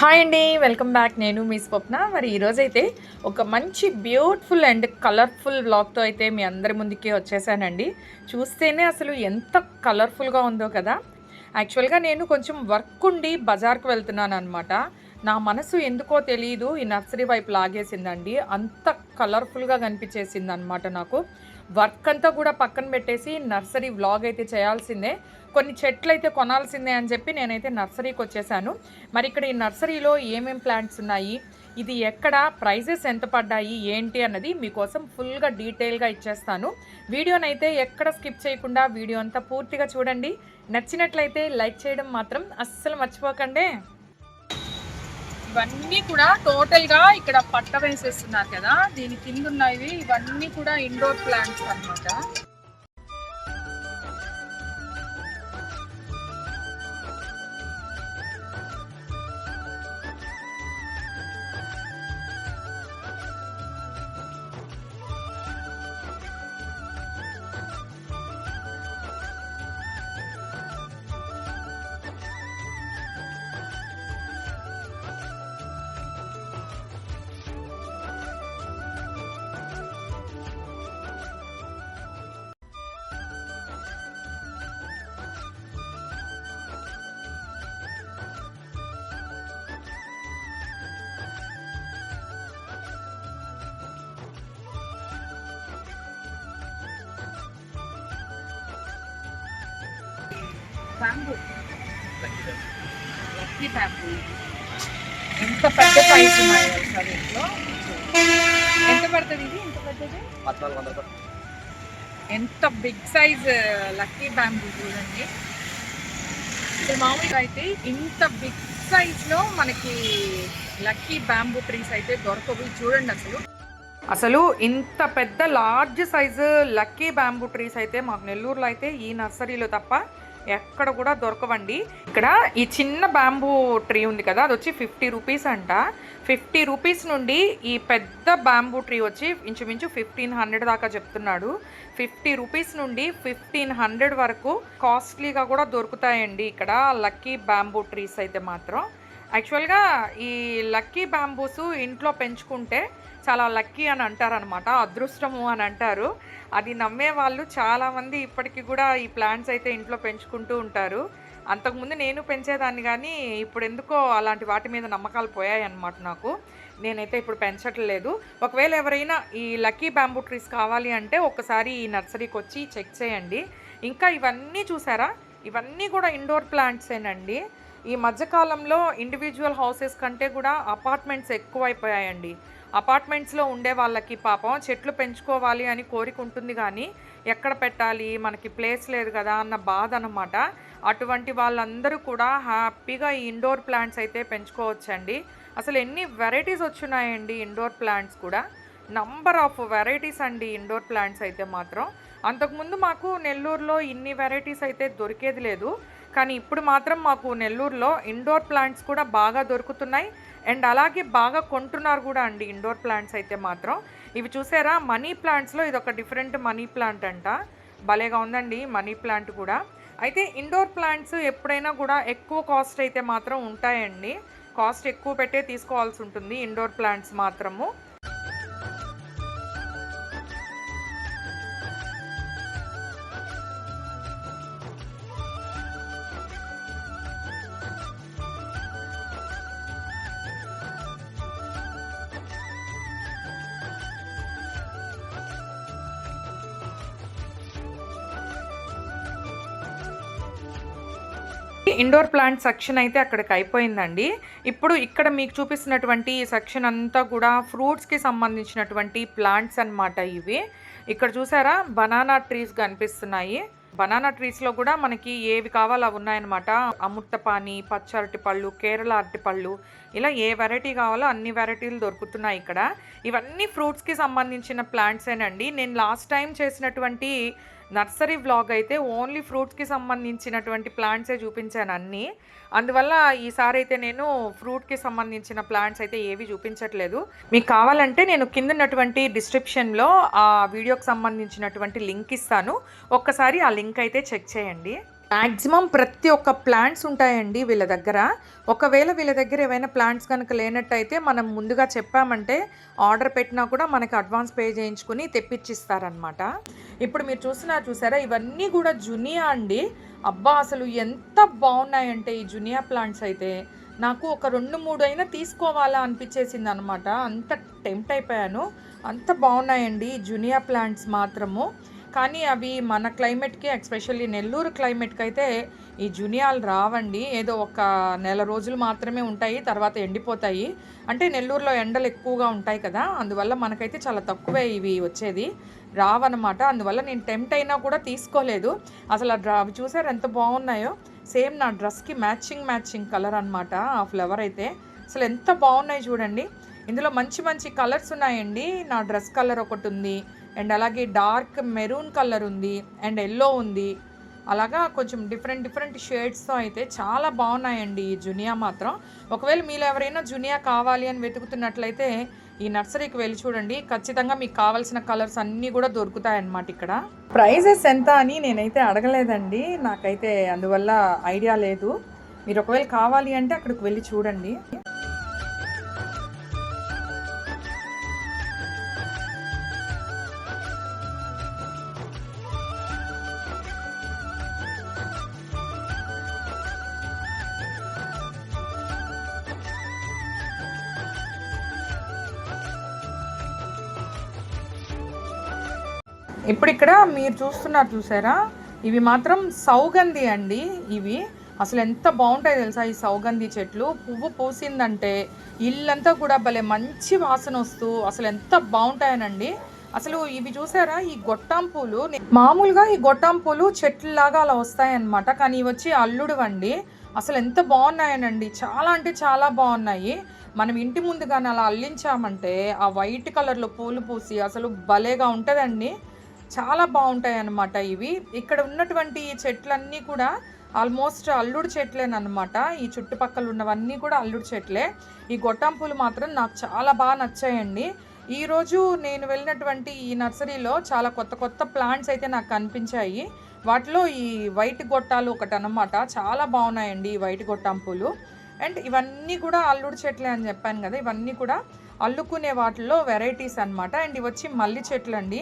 Hi అండి welcome back నేను మీ స్వప్న. మరి ఈరోజైతే ఒక మంచి బ్యూటిఫుల్ అండ్ కలర్ఫుల్ వ్లాగ్తో అయితే మీ అందరి ముందుకి వచ్చేసానండి. చూస్తేనే అసలు ఎంత కలర్ఫుల్గా ఉందో కదా. యాక్చువల్గా నేను కొంచెం వర్క్ ఉండి బజార్కు వెళ్తున్నాను అనమాట నా మనసు ఎందుకో తెలియదు ఈ నర్సరీ వైపు లాగేసిందండి. అంత కలర్ఫుల్గా కనిపించేసింది అనమాట నాకు. వర్క్ అంతా కూడా పక్కన పెట్టేసి నర్సరీ వ్లాగ్ అయితే చేయాల్సిందే. కొన్ని చెట్లు అయితే కొనాల్సిందే అని చెప్పి నేనైతే నర్సరీకి వచ్చేసాను. మరి ఇక్కడ ఈ నర్సరీలో ఏమేం ప్లాంట్స్ ఉన్నాయి? ఇది ఎక్కడ? ప్రైజెస్ ఎంత పడ్డాయి? ఏంటి అన్నది మీకోసం ఫుల్గా డీటెయిల్గా ఇచ్చేస్తాను. వీడియోనైతే ఎక్కడ స్కిప్ చేయకుండా వీడియో అంతా పూర్తిగా చూడండి. నచ్చినట్లయితే లైక్ చేయడం మాత్రం అస్సలు మర్చిపోకండి. ఇవన్నీ కూడా టోటల్గా ఇక్కడ పట్ట వేసేస్తున్నారు కదా దీని కింద ఉన్నవి ఇవన్నీ కూడా ఇండోర్ ప్లాంట్స్ అన్నమాట. లక్కీ బ్యాంబూ ఎంత పెద్ద ఉన్నాయి దీంట్లో ఎంత పడుతుంది ఇది? ఎంత పెద్దది? పద్నాలుగు వందల రూపాయలు. ఎంత బిగ్ సైజ్ లక్కీ బ్యాంబూ చూడండి. ఇప్పుడు మామూలుగా అయితే ఇంత బిగ్ సైజ్లో మనకి లక్కీ బ్యాంబూ ట్రీస్ అయితే దొరకవు. చూడండి అసలు. అసలు ఇంత పెద్ద large size lucky bamboo trees అయితే మాకు నెల్లూరులో అయితే ఈ నర్సరీలో తప్ప ఎక్కడ కూడా దొరకవండి. ఇక్కడ ఈ చిన్న బ్యాంబూ ట్రీ ఉంది కదా అది వచ్చి ఫిఫ్టీ రూపీస్ అంట. ఫిఫ్టీ రూపీస్ నుండి ఈ పెద్ద బ్యాంబూ ట్రీ వచ్చి ఇంచుమించు ఫిఫ్టీన్ హండ్రెడ్ దాకా చెప్తున్నాడు. ఫిఫ్టీ రూపీస్ నుండి ఫిఫ్టీన్ హండ్రెడ్ వరకు కాస్ట్లీగా కూడా దొరుకుతాయండి ఇక్కడ లక్కీ బ్యాంబూ ట్రీస్ అయితే మాత్రం. యాక్చువల్గా ఈ లక్కీ బ్యాంబూస్ ఇంట్లో పెంచుకుంటే చాలా లక్కీ అని అంటారనమాట అదృష్టము అని అంటారు. అది నమ్మే వాళ్ళు చాలామంది ఇప్పటికీ కూడా ఈ ప్లాంట్స్ అయితే ఇంట్లో పెంచుకుంటూ ఉంటారు. అంతకుముందు నేను పెంచేదాన్ని కానీ ఇప్పుడు ఎందుకో అలాంటి వాటి మీద నమ్మకాలు పోయాయి అన్నమాట నాకు. నేనైతే ఇప్పుడు పెంచట్లేదు. ఒకవేళ ఎవరైనా ఈ లక్కీ బ్యాంబూ ట్రీస్ కావాలి అంటే ఒకసారి ఈ నర్సరీకి వచ్చి చెక్ చేయండి. ఇంకా ఇవన్నీ చూసారా? ఇవన్నీ కూడా ఇండోర్ ప్లాంట్సేనండి. ఈ మధ్యకాలంలో ఇండివిజువల్ హౌసెస్ కంటే కూడా అపార్ట్మెంట్స్ ఎక్కువైపోయాయండి. అపార్ట్మెంట్స్లో ఉండే వాళ్ళకి పాపం చెట్లు పెంచుకోవాలి అని కోరిక ఉంటుంది కానీ ఎక్కడ పెట్టాలి? మనకి ప్లేస్ లేదు కదా అన్న బాధ అనమాట అటువంటి వాళ్ళందరూ కూడా హ్యాపీగా ఈ ఇండోర్ ప్లాంట్స్ అయితే పెంచుకోవచ్చండి. అసలు ఎన్ని వెరైటీస్ వచ్చినాయండి ఇండోర్ ప్లాంట్స్ కూడా? నంబర్ ఆఫ్ వెరైటీస్ అండి ఇండోర్ ప్లాంట్స్ అయితే మాత్రం. అంతకుముందు మాకు నెల్లూరులో ఇన్ని వెరైటీస్ అయితే దొరికేది లేదు. కానీ ఇప్పుడు మాత్రం మాకు నెల్లూరులో ఇండోర్ ప్లాంట్స్ కూడా బాగా దొరుకుతున్నాయి. అండ్ అలాగే బాగా కొంటున్నారు కూడా అండి ఇండోర్ ప్లాంట్స్ అయితే మాత్రం. ఇవి చూసారా? మనీ ప్లాంట్స్లో ఇది ఒక డిఫరెంట్ మనీ ప్లాంట్ అంట. భలేగా ఉందండి మనీ ప్లాంట్ కూడా. అయితే ఇండోర్ ప్లాంట్స్ ఎప్పుడైనా కూడా ఎక్కువ కాస్ట్ అయితే మాత్రం ఉంటాయండి. కాస్ట్ ఎక్కువ పెట్టే తీసుకోవాల్సి ఉంటుంది ఇండోర్ ప్లాంట్స్ మాత్రము. ఇండోర్ ప్లాంట్ సెక్షన్ అయితే అక్కడికి అయిపోయిందండి. ఇప్పుడు ఇక్కడ మీకు చూపిస్తున్నటువంటి ఈ సెక్షన్ అంతా కూడా ఫ్రూట్స్కి సంబంధించినటువంటి ప్లాంట్స్ అనమాట ఇవి. ఇక్కడ చూసారా? బనానా ట్రీస్ కనిపిస్తున్నాయి. బనానా ట్రీస్లో కూడా మనకి ఏవి కావాలో అవి ఉన్నాయన్నమాట. అమృతపాని పచ్చ అరటి పళ్ళు కేరళ అరటిపళ్ళు ఇలా ఏ వెరైటీ కావాలో అన్ని వెరైటీలు దొరుకుతున్నాయి ఇక్కడ. ఇవన్నీ ఫ్రూట్స్కి సంబంధించిన ప్లాంట్సేనండి. నేను లాస్ట్ టైం చేసినటువంటి నర్సరీ వ్లాగ్ అయితే ఓన్లీ ఫ్రూట్స్కి సంబంధించినటువంటి ప్లాంట్సే చూపించాను అన్నీ. అందువల్ల ఈసారి అయితే నేను ఫ్రూట్కి సంబంధించిన ప్లాంట్స్ అయితే ఏవి చూపించట్లేదు. మీకు కావాలంటే నేను కిందన్నటువంటి డిస్క్రిప్షన్లో ఆ వీడియోకి సంబంధించినటువంటి లింక్ ఇస్తాను. ఒక్కసారి ఆ లింక్ అయితే చెక్ చేయండి. మ్యాక్సిమం ప్రతి ఒక్క ప్లాంట్స్ ఉంటాయండి వీళ్ళ దగ్గర. ఒకవేళ వీళ్ళ దగ్గర ఏవైనా ప్లాంట్స్ కనుక లేనట్టయితే మనం ముందుగా చెప్పామంటే ఆర్డర్ పెట్టినా కూడా మనకి అడ్వాన్స్ పే చేయించుకుని తెప్పించిస్తారనమాట ఇప్పుడు మీరు చూసినా చూసారా? ఇవన్నీ కూడా జునియా అండి. అబ్బా అసలు ఎంత బాగున్నాయంటే ఈ జునియా ప్లాంట్స్ అయితే. నాకు ఒక రెండు మూడు అయినా తీసుకోవాలా అనిపించేసింది అనమాట అంత టెంప్ట్ అయిపోయాను. అంత బాగున్నాయండి ఈ జునియా ప్లాంట్స్ మాత్రము. కానీ అవి మన క్లైమేట్కి ఎక్స్పెషల్లీ నెల్లూరు క్లైమేట్కి అయితే ఈ జునియాలు రావండి. ఏదో ఒక నెల రోజులు మాత్రమే ఉంటాయి తర్వాత ఎండిపోతాయి. అంటే నెల్లూరులో ఎండలు ఎక్కువగా ఉంటాయి కదా అందువల్ల మనకైతే చాలా తక్కువే ఇవి వచ్చేది. రావన్నమాట. అందువల్ల నేను టెంప్ట్ అయినా కూడా తీసుకోలేదు. అసలు ఆ డ్రా అవి చూసారు ఎంత బాగున్నాయో? సేమ్ నా డ్రెస్కి మ్యాచింగ్ మ్యాచింగ్ కలర్ అనమాట ఆ ఫ్లవర్ అయితే. అసలు ఎంత బాగున్నాయి చూడండి. ఇందులో మంచి మంచి కలర్స్ ఉన్నాయండి. నా డ్రెస్ కలర్ ఒకటి ఉంది. అండ్ అలాగే డార్క్ మెరూన్ కలర్ ఉంది అండ్ ఎల్లో ఉంది. అలాగా కొంచెం డిఫరెంట్ డిఫరెంట్ షేడ్స్తో అయితే చాలా బాగున్నాయండి ఈ జునియా మాత్రం. ఒకవేళ మీలో ఎవరైనా జునియా కావాలి అని వెతుకుతున్నట్లయితే ఈ నర్సరీకి వెళ్ళి చూడండి. ఖచ్చితంగా మీకు కావాల్సిన కలర్స్ అన్నీ కూడా దొరుకుతాయన్నమాట ఇక్కడ. ప్రైజెస్ ఎంత అని నేనైతే అడగలేదండి. నాకైతే అందువల్ల ఐడియా లేదు. మీరు ఒకవేళ కావాలి అంటే అక్కడికి వెళ్ళి చూడండి. ఇప్పుడు ఇక్కడ మీరు చూస్తున్నారు చూసారా? ఇవి మాత్రం సౌగంధి అండి ఇవి. అసలు ఎంత బాగుంటాయి తెలుసా ఈ సౌగంధి చెట్లు. పువ్వు పూసిందంటే ఇల్లంతా కూడా భలే మంచి వాసన వస్తూ అసలు ఎంత బాగుంటాయనండి. అసలు ఇవి చూసారా? ఈ గొట్టాం పూలు. మామూలుగా ఈ గొట్టాం పూలు చెట్లలాగా అలా వస్తాయన్నమాట. కానీ ఇవి వచ్చి అల్లుడు అండి అసలు ఎంత బాగున్నాయనండి. చాలా అంటే చాలా బాగున్నాయి. మనం ఇంటి ముందు కానీ అలా అల్లించామంటే ఆ వైట్ కలర్లో పూలు పూసి అసలు భలేగా ఉంటుందండి. చాలా బాగుంటాయి అన్నమాట ఇవి. ఇక్కడ ఉన్నటువంటి ఈ చెట్లన్నీ కూడా ఆల్మోస్ట్ అల్లుడు చెట్లేనమాట ఈ చుట్టుపక్కల ఉన్నవన్నీ కూడా అల్లుడు చెట్లే. ఈ గొట్టం పూలు మాత్రం నాకు చాలా బాగా నచ్చాయండి. ఈరోజు నేను వెళ్ళినటువంటి ఈ నర్సరీలో చాలా కొత్త కొత్త ప్లాంట్స్ అయితే నాకు కనిపించాయి. వాటిలో ఈ వైట్ గొట్టాలు ఒకటి అనమాట చాలా బాగున్నాయండి ఈ వైట్ గొట్టం పూలు. అండ్ ఇవన్నీ కూడా అల్లుడు చెట్లే అని చెప్పాను కదా ఇవన్నీ కూడా అల్లుకునే వాటిలో వెరైటీస్ అనమాట అండ్ ఇవి వచ్చి మల్లి చెట్లు అండి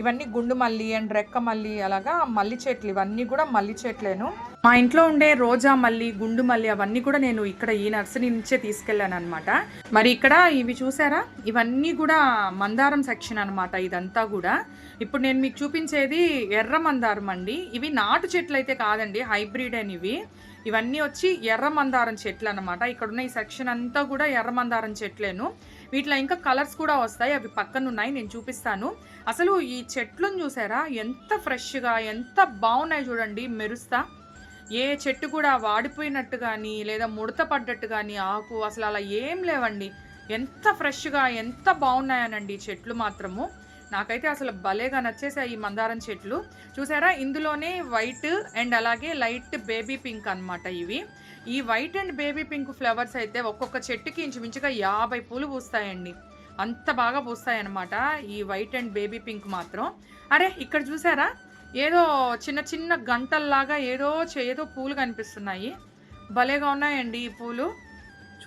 ఇవన్నీ గుండు మల్లి అండ్ రెక్క మల్లి అలాగా మల్లి చెట్లు ఇవన్నీ కూడా మల్లి చెట్లేను. మా ఇంట్లో ఉండే రోజా మల్లి గుండు మల్లి అవన్నీ కూడా నేను ఇక్కడ ఈ నర్సరీ నుంచే తీసుకెళ్ళాను అనమాట మరి ఇక్కడ ఇవి చూసారా? ఇవన్నీ కూడా మందారం సెక్షన్ అనమాట ఇదంతా కూడా. ఇప్పుడు నేను మీకు చూపించేది ఎర్ర మందారం అండి. ఇవి నాటు చెట్లు అయితే కాదండి హైబ్రిడ్ అని ఇవి. ఇవన్నీ వచ్చి ఎర్ర మందారం చెట్లు అనమాట ఇక్కడ ఉన్న ఈ సెక్షన్ అంతా కూడా ఎర్ర మందారం చెట్లేను. వీటిలో ఇంకా కలర్స్ కూడా వస్తాయి అవి పక్కన ఉన్నాయి నేను చూపిస్తాను. అసలు ఈ చెట్లను చూసారా? ఎంత ఫ్రెష్గా ఎంత బాగున్నాయి చూడండి మెరుస్తా. ఏ చెట్టు కూడా వాడిపోయినట్టు కానీ లేదా ముడత పడ్డట్టు కానీ ఆకు అసలు అలా ఏం లేవండి. ఎంత ఫ్రెష్గా ఎంత బాగున్నాయనండి ఈ చెట్లు మాత్రము. నాకైతే అసలు భలేగా నచ్చేసాయి ఈ మందారం చెట్లు. చూసారా? ఇందులోనే వైట్ అండ్ అలాగే లైట్ బేబీ పింక్ అన్నమాట ఇవి. ఈ white and baby pink flowers అయితే ఒక్కొక్క చెట్టుకి ఇంచుమించుగా యాభై పూలు పూస్తాయండి. అంత బాగా పూస్తాయి అన్నమాట ఈ వైట్ అండ్ బేబీ పింక్ మాత్రం. అరే ఇక్కడ చూసారా? ఏదో చిన్న చిన్న గంటల్లాగా ఏదో చే- ఏదో పూలు కనిపిస్తున్నాయి. భలేగా ఉన్నాయండి ఈ పూలు.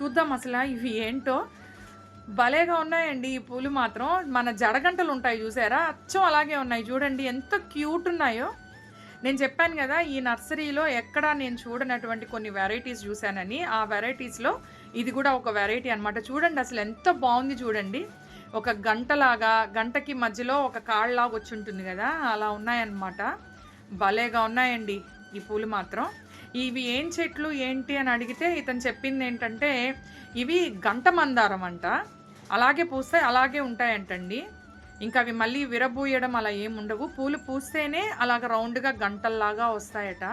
చూద్దాం అసలు ఇవి ఏంటో. భలేగా ఉన్నాయండి ఈ పూలు మాత్రం. మన జడగంటలు ఉంటాయి చూసారా? అచ్చం అలాగే ఉన్నాయి. చూడండి ఎంత క్యూట్ ఉన్నాయో. నేను చెప్పాను కదా ఈ నర్సరీలో ఎక్కడ నేను చూడనటువంటి కొన్ని వెరైటీస్ చూశానని. ఆ వెరైటీస్లో ఇది కూడా ఒక వెరైటీ అనమాట చూడండి అసలు ఎంత బాగుంది చూడండి. ఒక గంటలాగా గంటకి మధ్యలో ఒక కాళ్ళలాగా వచ్చి ఉంటుంది కదా అలా ఉన్నాయన్నమాట. భలేగా ఉన్నాయండి ఈ పూలు మాత్రం. ఇవి ఏం చెట్లు ఏంటి అని అడిగితే ఇతను చెప్పింది ఏంటంటే ఇవి గంట మందారం అంట. అలాగే పూస్తాయి అలాగే ఉంటాయంటండి. ఇంకా అవి మళ్ళీ విరబూయడం అలా ఏముండవు ఉండవు. పూలు పూస్తేనే అలాగ రౌండ్గా గంటల్లాగా వస్తాయట.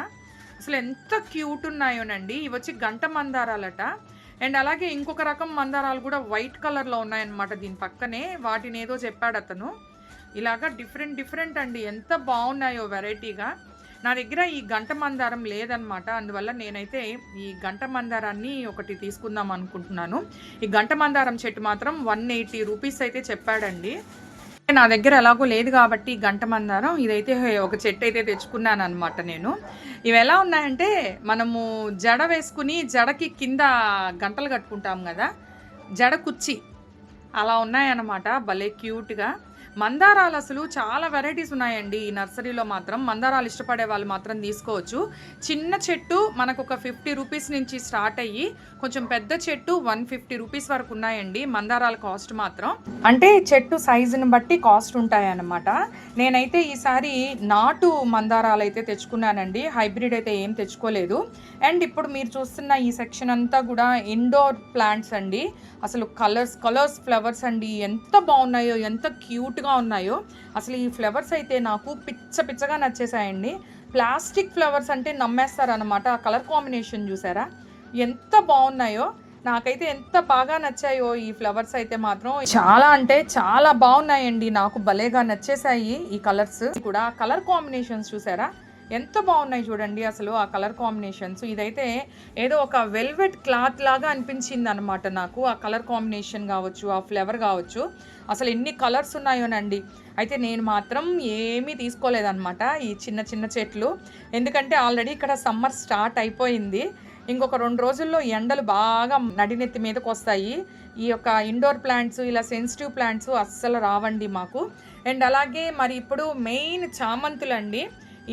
అసలు ఎంత క్యూట్ ఉన్నాయోనండి. ఇవి వచ్చి గంట మందారాలట. అండ్ అలాగే ఇంకొక రకం మందారాలు కూడా వైట్ కలర్లో ఉన్నాయన్నమాట దీని పక్కనే. వాటిని ఏదో చెప్పాడు అతను. ఇలాగా డిఫరెంట్ డిఫరెంట్ అండి. ఎంత బాగున్నాయో వెరైటీగా నా దగ్గర ఈ గంట మందారం లేదనమాట అందువల్ల నేనైతే ఈ గంట మందారాన్ని ఒకటి తీసుకుందాం అనుకుంటున్నాను. ఈ గంట మందారం చెట్టు మాత్రం వన్ ఎయిటీ రూపీస్ అయితే చెప్పాడండి. నా దగ్గర ఎలాగో లేదు కాబట్టి గంట మందారం ఇదైతే ఒక చెట్టు అయితే తెచ్చుకున్నాను అనమాట నేను. ఇవి ఎలా ఉన్నాయంటే మనము జడ వేసుకుని జడకి కింద గంటలు కట్టుకుంటాం కదా జడ కుచ్చి అలా ఉన్నాయన్నమాట భలే క్యూట్గా. మందారాలు అసలు చాలా వెరైటీస్ ఉన్నాయండి ఈ నర్సరీలో మాత్రం. మందారాలు ఇష్టపడే వాళ్ళు మాత్రం తీసుకోవచ్చు. చిన్న చెట్టు మనకు ఒక ఫిఫ్టీ రూపీస్ నుంచి స్టార్ట్ అయ్యి కొంచెం పెద్ద చెట్టు వన్ ఫిఫ్టీ రూపీస్ వరకు ఉన్నాయండి మందారాల కాస్ట్ మాత్రం. అంటే చెట్టు సైజుని బట్టి కాస్ట్ ఉంటాయన్నమాట. నేనైతే ఈసారి నాటు మందారాలు అయితే తెచ్చుకున్నానండి. హైబ్రిడ్ అయితే ఏం తెచ్చుకోలేదు. అండ్ ఇప్పుడు మీరు చూస్తున్న ఈ సెక్షన్ అంతా కూడా ఇండోర్ ప్లాంట్స్ అండి. అసలు కలర్స్ కలర్స్ ఫ్లవర్స్ అండి. ఎంత బాగున్నాయో ఎంత క్యూట్గా ఉన్నాయో. అసలు ఈ ఫ్లవర్స్ అయితే నాకు పిచ్చ పిచ్చగా నచ్చేసాయండి. ప్లాస్టిక్ ఫ్లవర్స్ అంటే నమ్మేస్తారనమాట ఆ కలర్ కాంబినేషన్ చూసారా? ఎంత బాగున్నాయో. నాకైతే ఎంత బాగా నచ్చాయో ఈ ఫ్లవర్స్ అయితే మాత్రం. చాలా అంటే చాలా బాగున్నాయండి. నాకు భలేగా నచ్చేసాయి ఈ కలర్స్ కూడా. కలర్ కాంబినేషన్స్ చూసారా? ఎంత బాగున్నాయి చూడండి అసలు ఆ కలర్ కాంబినేషన్స్. ఇదైతే ఏదో ఒక వెల్వెట్ క్లాత్ లాగా అనిపించింది అనమాట నాకు. ఆ కలర్ కాంబినేషన్ కావచ్చు ఆ ఫ్లేవర్ కావచ్చు. అసలు ఎన్ని కలర్స్ ఉన్నాయోనండి. అయితే నేను మాత్రం ఏమీ తీసుకోలేదన్నమాట ఈ చిన్న చిన్న చెట్లు. ఎందుకంటే ఆల్రెడీ ఇక్కడ సమ్మర్ స్టార్ట్ అయిపోయింది. ఇంకొక రెండు రోజుల్లో ఎండలు బాగా నడినెత్తి మీదకి వస్తాయి ఈ యొక్క ఇండోర్ ప్లాంట్స్ ఇలా సెన్సిటివ్ ప్లాంట్స్ అస్సలు రావండి మాకు. అండ్ అలాగే మరి ఇప్పుడు మెయిన్ చామంతులండి.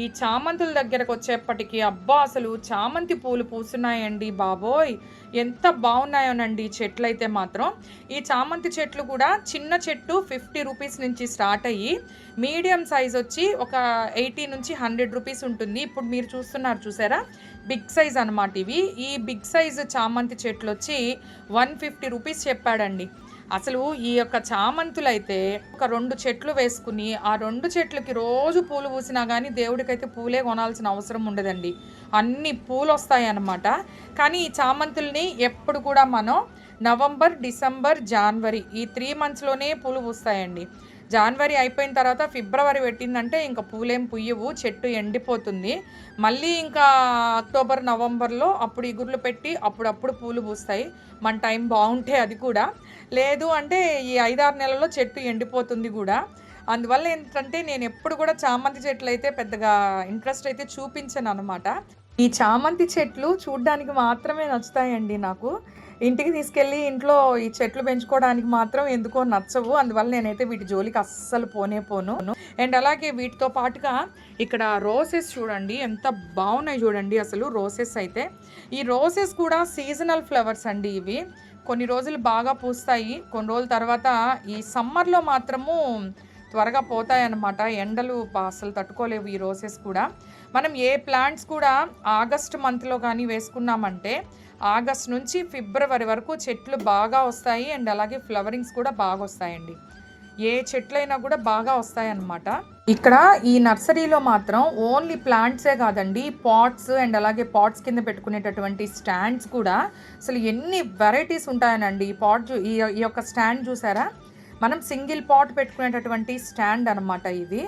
ఈ చామంతుల దగ్గరకు వచ్చేప్పటికి అబ్బా అసలు చామంతి పూలు పూస్తున్నాయండి బాబోయ్. ఎంత బాగున్నాయోనండి చెట్లు అయితే మాత్రం. ఈ చామంతి చెట్లు కూడా చిన్న చెట్టు ఫిఫ్టీ రూపీస్ నుంచి స్టార్ట్ అయ్యి మీడియం సైజ్ వచ్చి ఒక ఎయిటీ నుంచి హండ్రెడ్ రూపీస్ ఉంటుంది. ఇప్పుడు మీరు చూస్తున్నారు చూసారా? బిగ్ సైజ్ అనమాట ఇవి. ఈ బిగ్ సైజ్ చామంతి చెట్లు వచ్చి వన్ ఫిఫ్టీ రూపీస్ చెప్పాడండి. అసలు ఈ యొక్క చామంతులు అయితే ఒక రెండు చెట్లు వేసుకుని ఆ రెండు చెట్లకి రోజు పూలు పూసినా కానీ దేవుడికైతే పూలే కొనాల్సిన అవసరం ఉండదండి. అన్ని పూలు వస్తాయి అన్నమాట కానీ ఈ చామంతుల్ని ఎప్పుడు కూడా మనం నవంబర్ డిసెంబర్ జనవరి ఈ త్రీ మంత్స్లోనే పూలు పూస్తాయండి. జనవరి అయిపోయిన తర్వాత ఫిబ్రవరి పెట్టిందంటే ఇంకా పూలేం పుయ్యవు చెట్టు ఎండిపోతుంది. మళ్ళీ ఇంకా అక్టోబర్ నవంబర్లో అప్పుడు ఇగుర్లు పెట్టి అప్పుడప్పుడు పూలు పూస్తాయి. మన టైం బాగుంటే అది కూడా. లేదు అంటే ఈ ఐదారు నెలల్లో చెట్టు ఎండిపోతుంది కూడా. అందువల్ల ఏంటంటే నేను ఎప్పుడు కూడా చామంతి చెట్లు అయితే పెద్దగా ఇంట్రెస్ట్ అయితే చూపించాను అనమాట ఈ చామంతి చెట్లు చూడ్డానికి మాత్రమే నచ్చుతాయండి నాకు. ఇంటికి తీసుకెళ్ళి ఇంట్లో ఈ చెట్లు పెంచుకోవడానికి మాత్రం ఎందుకో నచ్చవు. అందువల్ల నేనైతే వీటి జోలికి అస్సలు పోనే పోను. అండ్ అలాగే వీటితో పాటుగా ఇక్కడ రోసెస్ చూడండి ఎంత బాగున్నాయి చూడండి అసలు రోసెస్ అయితే. ఈ రోసెస్ కూడా సీజనల్ ఫ్లవర్స్ అండి ఇవి. కొన్ని రోజులు బాగా పూస్తాయి. కొన్ని రోజుల తర్వాత ఈ సమ్మర్లో మాత్రము త్వరగా పోతాయన్నమాట. ఎండలు అసలు తట్టుకోలేవు ఈ రోసెస్ కూడా. మనం ఏ ప్లాంట్స్ కూడా ఆగస్ట్ మంత్లో కానీ వేసుకున్నామంటే ఆగస్ట్ నుంచి ఫిబ్రవరి వరకు చెట్లు బాగా వస్తాయి. అండ్ అలాగే ఫ్లవరింగ్స్ కూడా బాగా వస్తాయండి. ఏ చెట్లైనా కూడా బాగా వస్తాయన్నమాట. ఇక్కడ ఈ నర్సరీలో మాత్రం ఓన్లీ ప్లాంట్సే కాదండి పాట్స్ అండ్ అలాగే పాట్స్ కింద పెట్టుకునేటటువంటి స్టాండ్స్ కూడా. అసలు ఎన్ని వెరైటీస్ ఉంటాయనండి ఈ పాట్ ఈ ఈ యొక్క స్టాండ్ చూసారా? మనం సింగిల్ పాట్ పెట్టుకునేటటువంటి స్టాండ్ అనమాట ఇది.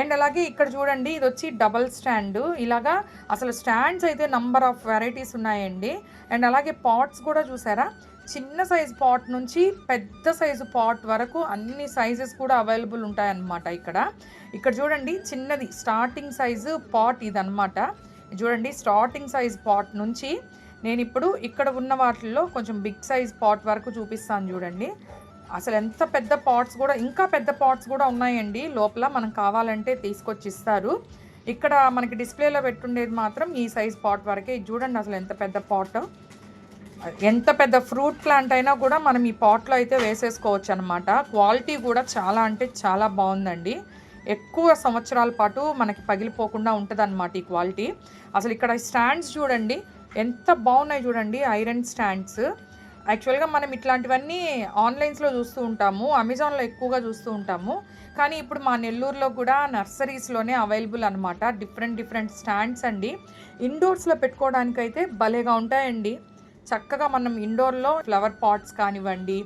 అండ్ అలాగే ఇక్కడ చూడండి ఇది వచ్చి డబల్ స్టాండ్. ఇలాగా అసలు స్టాండ్స్ అయితే నంబర్ ఆఫ్ వెరైటీస్ ఉన్నాయండి. అండ్ అలాగే పాట్స్ కూడా చూసారా? చిన్న సైజు పాట్ నుంచి పెద్ద సైజు పాట్ వరకు అన్ని సైజెస్ కూడా అవైలబుల్ ఉంటాయన్నమాట ఇక్కడ. ఇక్కడ చూడండి చిన్నది స్టార్టింగ్ సైజు పాట్ ఇదనమాట చూడండి స్టార్టింగ్ సైజ్ పాట్ నుంచి నేను ఇప్పుడు ఇక్కడ ఉన్న వాటిల్లో కొంచెం బిగ్ సైజ్ పాట్ వరకు చూపిస్తాను చూడండి. అసలు ఎంత పెద్ద పాట్స్ కూడా ఇంకా పెద్ద పాట్స్ కూడా ఉన్నాయండి. లోపల మనం కావాలంటే తీసుకొచ్చి ఇస్తారు ఇక్కడ మనకి డిస్ప్లేలో పెట్టుండేది మాత్రం ఈ సైజ్ పాట్ వరకే. చూడండి అసలు ఎంత పెద్ద పాట్. ఎంత పెద్ద ఫ్రూట్ ప్లాంట్ అయినా కూడా మనం ఈ పాట్లో అయితే వేసేసుకోవచ్చు అనమాట క్వాలిటీ కూడా చాలా అంటే చాలా బాగుందండి. ఎక్కువ సంవత్సరాల పాటు మనకి పగిలిపోకుండా ఉంటుంది ఈ క్వాలిటీ. అసలు ఇక్కడ స్టాండ్స్ చూడండి ఎంత బాగున్నాయి చూడండి ఐరన్ స్టాండ్స్. యాక్చువల్గా మనం ఇట్లాంటివన్నీ ఆన్లైన్స్లో చూస్తూ ఉంటాము అమెజాన్లో ఎక్కువగా చూస్తూ ఉంటాము. కానీ ఇప్పుడు మా నెల్లూరులో కూడా నర్సరీస్లోనే అవైలబుల్ అనమాట డిఫరెంట్ డిఫరెంట్ స్టాండ్స్ అండి. ఇండోర్స్లో పెట్టుకోవడానికైతే భలేగా ఉంటాయండి. చక్కగా మనం ఇండోర్లో ఫ్లవర్ పాట్స్ కానివ్వండి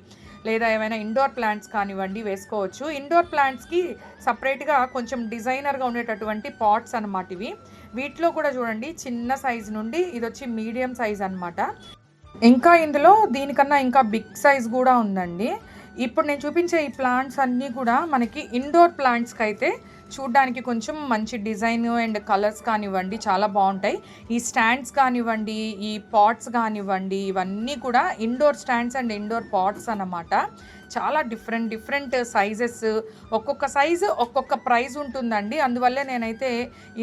లేదా ఏమైనా ఇండోర్ ప్లాంట్స్ కానివ్వండి వేసుకోవచ్చు. ఇండోర్ ప్లాంట్స్కి సపరేట్గా కొంచెం డిజైనర్గా ఉండేటటువంటి పాట్స్ అనమాట ఇవి. వీటిలో కూడా చూడండి చిన్న సైజ్ నుండి ఇది వచ్చి మీడియం సైజ్ అనమాట ఇంకా ఇందులో దీనికన్నా ఇంకా బిగ్ సైజ్ కూడా ఉందండి. ఇప్పుడు నేను చూపించే ఈ ప్లాంట్స్ అన్నీ కూడా మనకి ఇండోర్ ప్లాంట్స్కి అయితే చూడ్డానికి కొంచెం మంచి డిజైన్ అండ్ కలర్స్ కానివ్వండి చాలా బాగుంటాయి. ఈ స్టాండ్స్ కానివ్వండి ఈ పాట్స్ కానివ్వండి ఇవన్నీ కూడా indoor stands and indoor pots అన్నమాట. చాలా డిఫరెంట్ డిఫరెంట్ సైజెస్ ఒక్కొక్క సైజు ఒక్కొక్క ప్రైజ్ ఉంటుందండి. అందువల్లే నేనైతే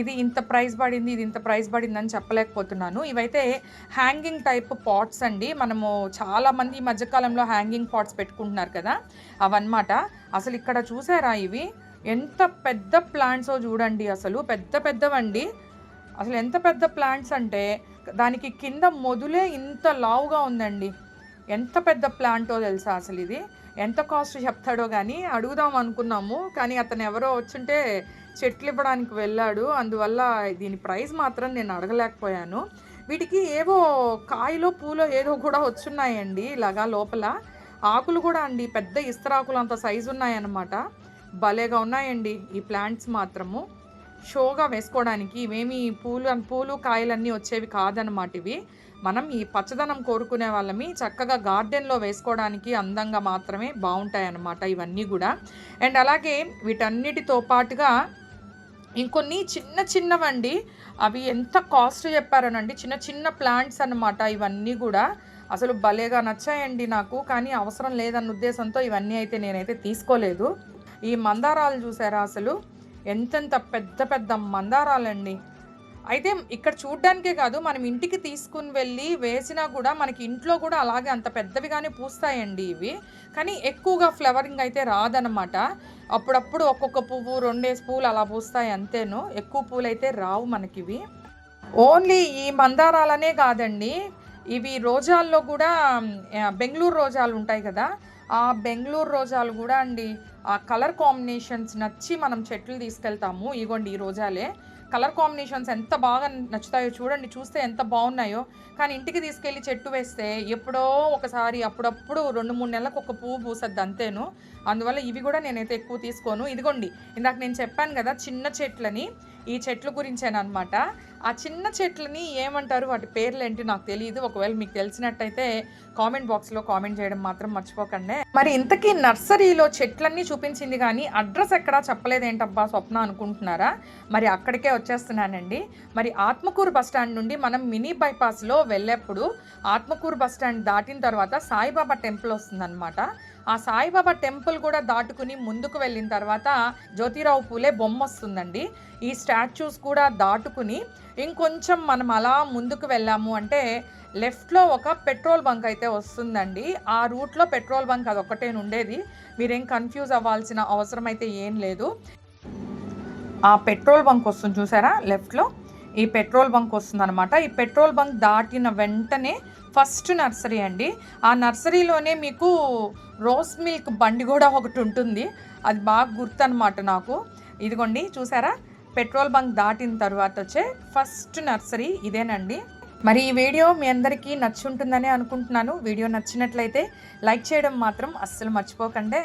ఇది ఇంత ప్రైస్ పడింది ఇది ఇంత ప్రైస్ పడింది అని చెప్పలేకపోతున్నాను. ఇవైతే హ్యాంగింగ్ టైప్ పాట్స్ అండి. మనము చాలామంది ఈ మధ్యకాలంలో హ్యాంగింగ్ పాట్స్ పెట్టుకుంటున్నారు కదా అవన్నమాట. అసలు ఇక్కడ చూసారా ఇవి? ఎంత పెద్ద ప్లాంట్సో చూడండి అసలు పెద్ద పెద్దవండి. అసలు ఎంత పెద్ద ప్లాంట్స్ అంటే దానికి కింద మొదలే ఇంత లావుగా ఉందండి. ఎంత పెద్ద ప్లాంటో తెలుసా అసలు ఇది? ఎంత కాస్ట్ చెప్తాడో కానీ అడుగుదాం అనుకున్నాము. కానీ అతను ఎవరో వచ్చుంటే చెట్లు ఇవ్వడానికి వెళ్ళాడు. అందువల్ల దీని ప్రైస్ మాత్రం నేను అడగలేకపోయాను. వీటికి ఏవో కాయలో పూలో ఏదో కూడా వచ్చున్నాయండి ఇలాగా లోపల. ఆకులు కూడా అండి పెద్ద ఇస్తరాకులు అంత సైజు ఉన్నాయన్నమాట. భలేగా ఉన్నాయండి ఈ ప్లాంట్స్ మాత్రము. షోగా వేసుకోవడానికి ఇవేమి పూలు పూలు కాయలన్నీ వచ్చేవి కాదనమాట ఇవి. మనం ఈ పచ్చదనం కోరుకునే వాళ్ళమి చక్కగా గార్డెన్లో వేసుకోవడానికి అందంగా మాత్రమే బాగుంటాయి అన్నమాట ఇవన్నీ కూడా. అండ్ అలాగే వీటన్నిటితో పాటుగా ఇంకొన్ని చిన్న చిన్నవండి. అవి ఎంత కాస్ట్ చెప్పారనండి. చిన్న చిన్న ప్లాంట్స్ అన్నమాట ఇవన్నీ కూడా. అసలు భలేగా నచ్చాయండి నాకు. కానీ అవసరం లేదన్న ఉద్దేశంతో ఇవన్నీ అయితే నేనైతే తీసుకోలేదు. ఈ మందారాలు చూసారా అసలు? ఎంతెంత పెద్ద పెద్ద మందారాలండి. అయితే ఇక్కడ చూడ్డానికే కాదు మనం ఇంటికి తీసుకుని వెళ్ళి వేసినా కూడా మనకి ఇంట్లో కూడా అలాగే అంత పెద్దవిగానే పూస్తాయండి ఇవి. కానీ ఎక్కువగా ఫ్లవరింగ్ అయితే రాదనమాట అప్పుడప్పుడు ఒక్కొక్క పువ్వు రెండేసి పువ్వులు అలా పూస్తాయి అంతేను. ఎక్కువ పూలు అయితే రావు మనకివి. ఓన్లీ ఈ మందారాలనే కాదండి. ఇవి రోజాల్లో కూడా బెంగళూరు రోజాలు ఉంటాయి కదా ఆ బెంగళూరు రోజాలు కూడా అండి. ఆ కలర్ కాంబినేషన్స్ నచ్చి మనం చెట్లు తీసుకెళ్తాము. ఇగోండి ఈ రోజాలే. కలర్ కాంబినేషన్స్ ఎంత బాగా నచ్చుతాయో చూడండి. చూస్తే ఎంత బాగున్నాయో. కానీ ఇంటికి తీసుకెళ్ళి చెట్టు వేస్తే ఎప్పుడో ఒకసారి అప్పుడప్పుడు రెండు మూడు నెలలకు ఒక పువ్వు పూసద్ది అంతేను. అందువల్ల ఇవి కూడా నేనైతే ఎక్కువ తీసుకోను. ఇదిగోండి ఇందాక నేను చెప్పాను కదా చిన్న చెట్లని. ఈ చెట్ల గురించేనమాట ఆ చిన్న చెట్లని ఏమంటారు? వాటి పేర్లు ఏంటి నాకు తెలియదు ఒకవేళ మీకు తెలిసినట్టయితే కామెంట్ బాక్స్లో కామెంట్ చేయడం మాత్రం మర్చిపోకండి. మరి ఇంతకీ నర్సరీలో చెట్లన్నీ చూపించింది కానీ అడ్రస్ ఎక్కడా చెప్పలేదేంటబ్బా స్వప్న అనుకుంటున్నారా? మరి అక్కడికే వచ్చేస్తున్నానండి. మరి ఆత్మకూరు బస్ స్టాండ్ నుండి మనం మినీ బైపాస్లో వెళ్ళేప్పుడు ఆత్మకూరు బస్ స్టాండ్ దాటిన తర్వాత సాయిబాబా టెంపుల్ వస్తుందన్నమాట. ఆ సాయిబాబా టెంపుల్ కూడా దాటుకుని ముందుకు వెళ్ళిన తర్వాత జ్యోతిరావు పూలే బొమ్మ వస్తుందండి. ఈ స్టాచ్యూస్ కూడా దాటుకుని ఇంకొంచెం మనం అలా ముందుకు వెళ్ళాము అంటే లెఫ్ట్లో ఒక పెట్రోల్ బంక్ అయితే వస్తుందండి. ఆ రూట్లో పెట్రోల్ బంక్ అదొక్కటే ఉండేది మీరేం కన్ఫ్యూజ్ అవ్వాల్సిన అవసరం అయితే ఏం లేదు. ఆ పెట్రోల్ బంక్ వస్తుంది చూసారా లెఫ్ట్లో? ఈ పెట్రోల్ బంక్ వస్తుందన్నమాట. ఈ పెట్రోల్ బంక్ దాటిన వెంటనే ఫస్ట్ నర్సరీ అండి. ఆ నర్సరీలోనే మీకు రోస్ మిల్క్ బండి కూడా ఒకటి ఉంటుంది. అది బాగా గుర్తు అనమాట నాకు. ఇదిగోండి చూసారా? పెట్రోల్ బంక్ దాటిన తర్వాత వచ్చే ఫస్ట్ నర్సరీ ఇదేనండి. మరి ఈ వీడియో మీ అందరికీ నచ్చుంటుందని అనుకుంటున్నాను. వీడియో నచ్చినట్లయితే లైక్ చేయడం మాత్రం అస్సలు మర్చిపోకండి.